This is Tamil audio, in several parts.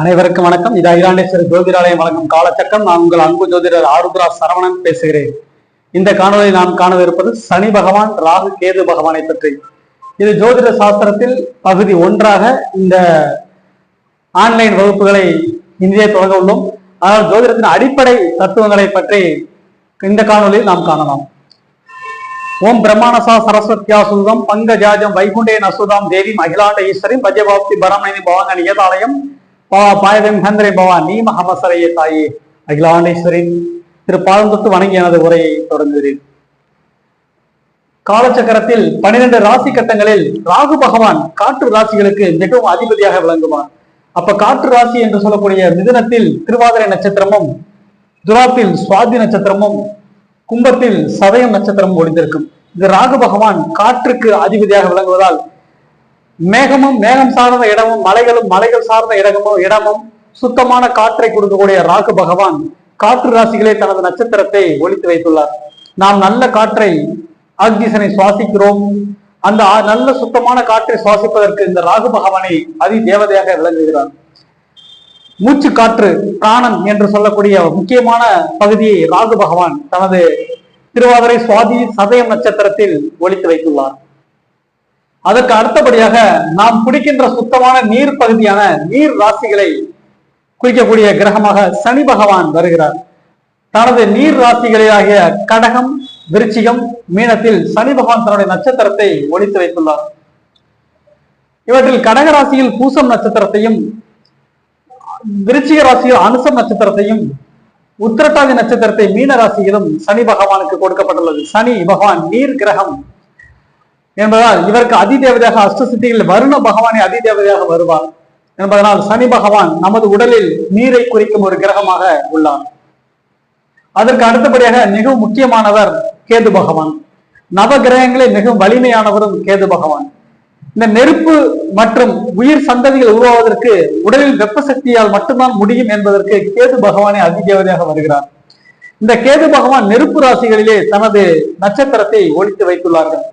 அனைவருக்கும் வணக்கம். இது அகிலாண்டேஸ்வரர் ஜோதிடாலயம் வழங்கும் காலச்சக்கம். நான் உங்கள் அன்பு ஜோதிடர் ஆருத்ரா சரவணன் பேசுகிறேன். இந்த காணொலியில் நாம் காணவிருப்பது சனி பகவான் ராகு கேது பகவானை பற்றி. இது ஜோதிட சாஸ்திரத்தில் பகுதி ஒன்றாக இந்த ஆன்லைன் வகுப்புகளை இந்தியா தொடங்க உள்ளோம். ஆனால் ஜோதிடத்தின் அடிப்படை தத்துவங்களை பற்றி இந்த காணொலியில் நாம் காணலாம். ஓம் பிரம்மாணசா சரஸ்வத்யா சுதம் பங்கஜாஜம் வைகுண்டே நசுதாம் தேவி அகிலாண்ட ஈஸ்வரி பஜபாப்தி பரமணி பவாங்க நியதாலயம் பா பாயதம் கந்தரை பவா நீ மகமசரையே தாயே. அகிலாண்டேஸ்வரின் திரு பாதம் தொட்டு வணங்கி எனது உரையை தொடங்குகிறேன். காலச்சக்கரத்தில் பனிரெண்டு ராசி கட்டங்களில் ராகு பகவான் காற்று ராசிகளுக்கு மிகவும் அதிபதியாக விளங்குவார். அப்ப காற்று ராசி என்று சொல்லக்கூடிய மிதுனத்தில் திருவாதிரை நட்சத்திரமும் துராத்தில் சுவாதி நட்சத்திரமும் கும்பத்தில் சதயம் நட்சத்திரமும் ஒளிந்திருக்கும். இது ராகு பகவான் காற்றுக்கு அதிபதியாக விளங்குவதால் மேகமும் மேகம் சார்ந்த இடமும் மலைகளும் மலைகள் சார்ந்த இடமும் இடமும் சுத்தமான காற்றை கொடுக்கக்கூடிய ராகு பகவான் காற்று ராசிகளே தனது நட்சத்திரத்தை ஒழித்து வைத்துள்ளார். நாம் நல்ல காற்றை ஆக்சிஜனை சுவாசிக்கிறோம். அந்த நல்ல சுத்தமான காற்றை சுவாசிப்பதற்கு இந்த ராகு பகவானை அதி தேவதையாக விளங்குகிறார். மூச்சு காற்று பிராணன் என்று சொல்லக்கூடிய முக்கியமான பகுதியை ராகு பகவான் தனது திருவாதிரை சுவாதி சதயம் நட்சத்திரத்தில் ஒழித்து வைத்துள்ளார். அதற்கு அடுத்தபடியாக நாம் குடிக்கின்ற சுத்தமான நீர் பகுதியான நீர் ராசிகளை குறிக்கக்கூடிய கிரகமாக சனி பகவான் வருகிறார். தனது நீர் ராசிகளாகிய கடகம் விருச்சிகம் மீனத்தில் சனி பகவான் தன்னுடைய நட்சத்திரத்தை ஒழித்து வைத்துள்ளார். இவற்றில் கடக ராசியில் பூசம் நட்சத்திரத்தையும் விருச்சிக ராசியில் அனுசம் நட்சத்திரத்தையும் உத்திரட்டாதி நட்சத்திரத்தை மீன ராசியிலும் சனி பகவானுக்கு கொடுக்கப்பட்டுள்ளது. சனி பகவான் நீர் கிரகம் என்பதால் இவருக்கு அதிதேவதையாக அஷ்டசித்திகளில் வருண பகவானை அதிதேவதையாக வருவார். என்பதனால் சனி பகவான் நமது உடலில் நீரை குறிக்கும் ஒரு கிரகமாக உள்ளார். அதற்கு அடுத்தபடியாக மிகவும் முக்கியமானவர் கேது பகவான். நவ கிரகங்களில் மிகவும் வலிமையானவரும் கேது பகவான். இந்த நெருப்பு மற்றும் உயிர் சந்ததிகள் உருவாவதற்கு உடலில் வெப்ப சக்தியால் மட்டும்தான் முடியும் என்பதற்கு கேது பகவானே அதிதேவதையாக வருகிறார். இந்த கேது பகவான் நெருப்பு ராசிகளிலே தனது நட்சத்திரத்தை ஒழித்து வைத்துள்ளார்கள்.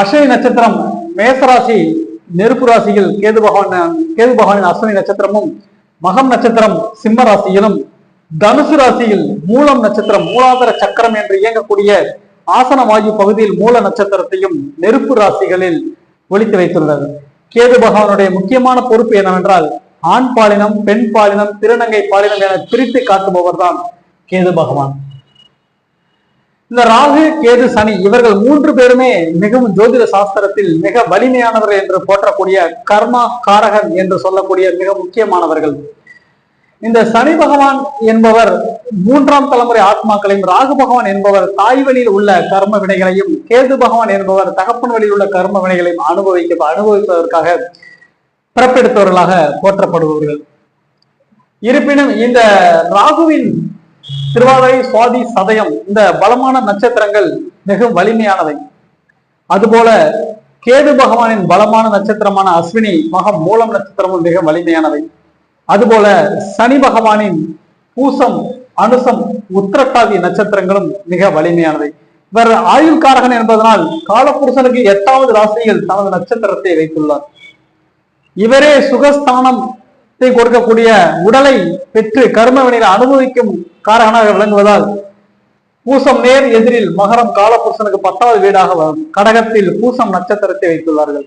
அஸ்வினி நட்சத்திரம் மேசராசி நெருப்பு ராசியில் கேது பகவான் கேது பகவானின் அஸ்வினி நட்சத்திரமும் மகம் நட்சத்திரம் சிம்ம ராசியிலும் தனுசு ராசியில் மூலம் நட்சத்திரம் மூலாதார சக்கரம் என்று இயங்கக்கூடிய ஆசன வாயு பகுதியில் மூல நட்சத்திரத்தையும் நெருப்பு ராசிகளில் ஒழித்து வைத்துள்ளது. கேது பகவானுடைய முக்கியமான பொறுப்பு என்னவென்றால் ஆண் பாலினம் பெண் பாலினம் திருநங்கை பாலினம் என பிரித்து காட்டுபவர் தான் கேது பகவான். இந்த ராகு கேது சனி இவர்கள் மூன்று பேருமே மிகவும் ஜோதிட சாஸ்திரத்தில் மிக வலிமையானவர்கள் என்று போற்றக்கூடிய கர்மா காரகன் என்று சொல்லக்கூடிய மிக முக்கியமானவர்கள். இந்த சனி பகவான் என்பவர் மூன்றாம் தலைமுறை ஆத்மாக்களையும் ராகு பகவான் என்பவர் தாய் வழியில் உள்ள கர்ம வினைகளையும் கேது பகவான் என்பவர் தகப்பன் வழியில் உள்ள கர்ம வினைகளையும் அனுபவிக்க அனுபவிப்பதற்காக பிறப்பெடுத்தவர்களாக போற்றப்படுபவர்கள். இருப்பினும் இந்த ராகுவின் திருவாதிரை சுவாதி சதயம் இந்த பலமான நட்சத்திரங்கள் மிகவும் வலிமையானவை. அதுபோல கேது பகவானின் பலமான நட்சத்திரமான அஸ்வினி மகம் மூலம் நட்சத்திரமும் மிக வலிமையானவை. அதுபோல சனி பகவானின் பூசம் அனுசம் உத்திரட்டாதி நட்சத்திரங்களும் மிக வலிமையானவை. இவர் ஆயுள் காரகன் என்பதனால் காலப்புருஷனுக்கு எட்டாவது ராசியில் தனது நட்சத்திரத்தை வைத்துள்ளார். இவரே சுகஸ்தானத்தை கொடுக்கக்கூடிய உடலை பெற்று கர்மவினையில் அனுபவிக்கும் காரகனாக விளங்குவதால் பூசம் நேர் எதிரில் மகரம் காலபுருஷனுக்கு பத்தாவது வீடாக வரும். கடகத்தில் பூசம் நட்சத்திரத்தை வைத்துள்ளார்கள்.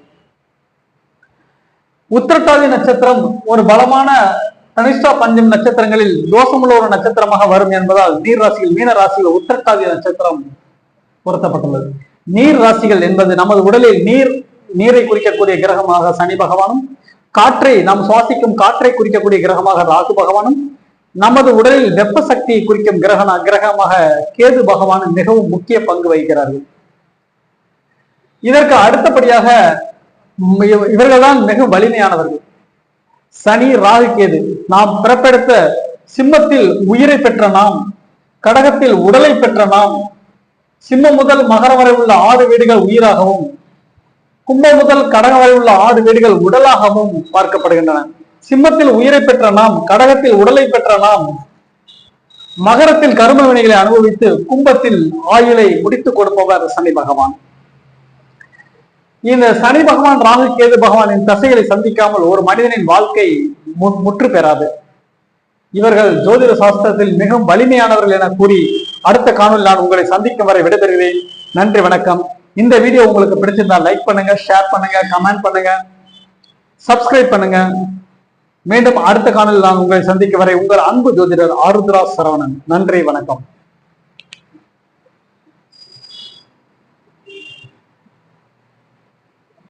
உத்திரட்டாதி நட்சத்திரம் ஒரு பலமான தனிஷ்டா பஞ்சம் நட்சத்திரங்களில் தோஷமுள்ள ஒரு நட்சத்திரமாக வரும் என்பதால் நீர் ராசியில் மீன ராசியில் உத்திரட்டாதி நட்சத்திரம் பொருத்தப்பட்டுள்ளது. நீர் ராசிகள் என்பது நமது உடலில் நீர் நீரை குறிக்கக்கூடிய கிரகமாக சனி பகவானும் காற்றை நாம் சுவாசிக்கும் காற்றை குறிக்கக்கூடிய கிரகமாக ராகு பகவானும் நமது உடலில் வெப்ப சக்தியை குறிக்கும் கிரகண கிரகமாக கேது பகவான் மிகவும் முக்கிய பங்கு வகிக்கிறார்கள். இதற்கு அடுத்தபடியாக இவர்கள்தான் மிக வலிமையானவர்கள். சனி ராகு கேது. நாம் பிறப்பெடுத்த சிம்மத்தில் உயிரை பெற்ற நாம் கடகத்தில் உடலை பெற்ற நாம் சிம்மம் முதல் மகரம் வரை உள்ள ஆறு வீடுகள் உயிராகவும் கும்பம் முதல் கடகம் வரை உள்ள ஆறு வீடுகள் உடலாகவும் பார்க்கப்படுகின்றன. சிம்மத்தில் உயிரை பெற்ற நாம் கடகத்தில் உடலை பெற்ற நாம் மகரத்தில் கரும வினைகளை அனுபவித்து கும்பத்தில் ஆயுளை முடித்துக் கொடுப்பவர் சனி பகவான். இந்த சனி பகவான் ராகு கேது பகவானின் தசைகளை சந்திக்காமல் ஒரு மனிதனின் வாழ்க்கை முற்று பெறாது. இவர்கள் ஜோதிட சாஸ்திரத்தில் மிகவும் வலிமையானவர்கள் என கூறி அடுத்த காணொலி நான் உங்களை சந்திக்கும் வரை விடைபெறுகிறேன். நன்றி வணக்கம். இந்த வீடியோ உங்களுக்கு பிடிச்சிருந்தா லைக் பண்ணுங்க ஷேர் பண்ணுங்க கமெண்ட் பண்ணுங்க சப்ஸ்கிரைப் பண்ணுங்க. மீண்டும் அடுத்த காணொலியில் நான் உங்களை சந்திக்க வரை உங்கள் அன்பு ஜோதிடர் ஆருத்ரா சரவணன். நன்றி வணக்கம்.